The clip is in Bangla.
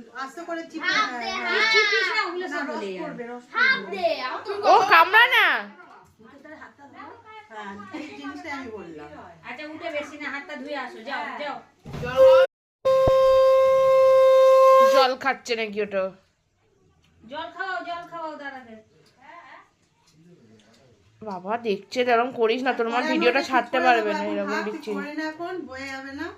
শুনো না, রস করবে কে- আস্তে করে চিপে চিপিস না ওগুলো সব রস করবে রস হাত দে ও কামড়া না? হ্যাঁ এই জিনিসটা আমি বললাম। আচ্ছা উঠে বেশি না হাতটা ধুয়ে আসো যাও যাও। জল খাচ্ছে নাকি ওটা? জল খাওয়াও জল খাওয়াও দাঁড়াতে বাবা দেখছে এরকম করিস না তোর মা ভিডিওটা ছাড়তে পারবে না এরকম ভাব, তুই দিচ্ছি। করে না এখন বয়ে যাবে না।